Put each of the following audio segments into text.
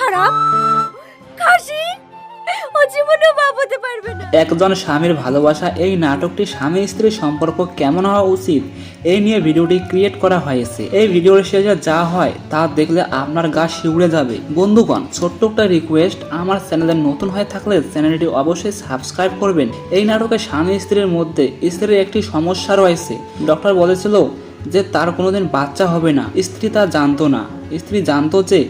খারাপ। কাশি ও জীবনেও বাপ হতে পারবে না। একজন স্বামীর ভালোবাসা, এই নাটকটি স্বামী স্ত্রীর সম্পর্ক কেমন হওয়া উচিত, এই নিয়ে ভিডিওটি ক্রিয়েট করা হয়েছে। এই ভিডিওর শেষে যা হয়, তা দেখলে আপনার গা শিউড়ে যাবে। বন্ধুগণ, ছোট্ট একটা রিকোয়েস্ট আমার চ্যানেলে নতুন হয়ে থাকলে চ্যানেলটি অবশ্যই সাবস্ক্রাইব করবেন। এই নাটকে স্বামী স্ত্রীর মধ্যে স্ত্রীর একটি সমস্যা রয়েছে। ডক্টর বলেছিল যে, তার কোনোদিন বাচ্চা হবে না। স্ত্রী তা জানতো না। স্ত্রী জানতো যে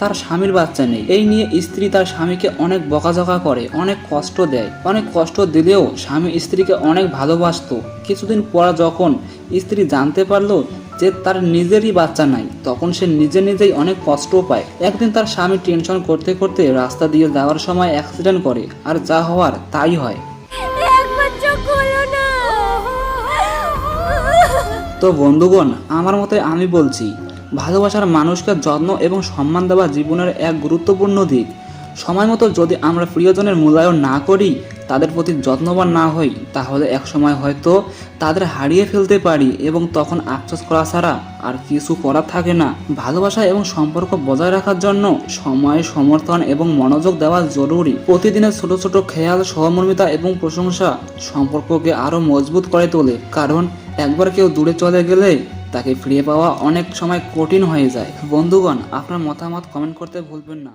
তার স্বামীর বাচ্চা নেই। এই নিয়ে স্ত্রী তার স্বামীকে অনেক বকাঝকা করে অনেক কষ্ট দেয়। অনেক কষ্ট দিলেও স্বামী স্ত্রীকে অনেক ভালোবাসতো। কিছুদিন পর যখন স্ত্রী জানতে পারল যে তার নিজেরই বাচ্চা নাই তখন সে নিজে নিজেই অনেক কষ্ট পায়। একদিন তার স্বামী টেনশন করতে করতে রাস্তা দিয়ে যাওয়ার সময় অ্যাক্সিডেন্ট করে আর যা হওয়ার তাই হয়। তো বন্ধুগণ আমার মতে আমি বলছি ভালোবাসার মানুষকে যত্ন এবং সম্মান দেওয়া জীবনের এক গুরুত্বপূর্ণ দিক। সময় মতো যদি আমরা প্রিয়জনের মূল্যায়ন না করি, তাদের প্রতি যত্নবান না হই, তাহলে এক সময় হয়তো তাদের হারিয়ে ফেলতে পারি এবং তখন আফসোস করা ছাড়া আর কিছু করার থাকে না। ভালোবাসা এবং সম্পর্ক বজায় রাখার জন্য সময়, সমর্থন এবং মনোযোগ দেওয়া জরুরি। প্রতিদিনের ছোট ছোট খেয়াল, সহমর্মিতা এবং প্রশংসা সম্পর্ককে আরও মজবুত করে তোলে। কারণ, একবার কেউ দূরে চলে গেলে তাকে ফিরে পাওয়া অনেক সময় কঠিন হয়ে যায়। বন্ধুগণ, আপনার মতামত কমেন্ট করতে ভুলবেন না।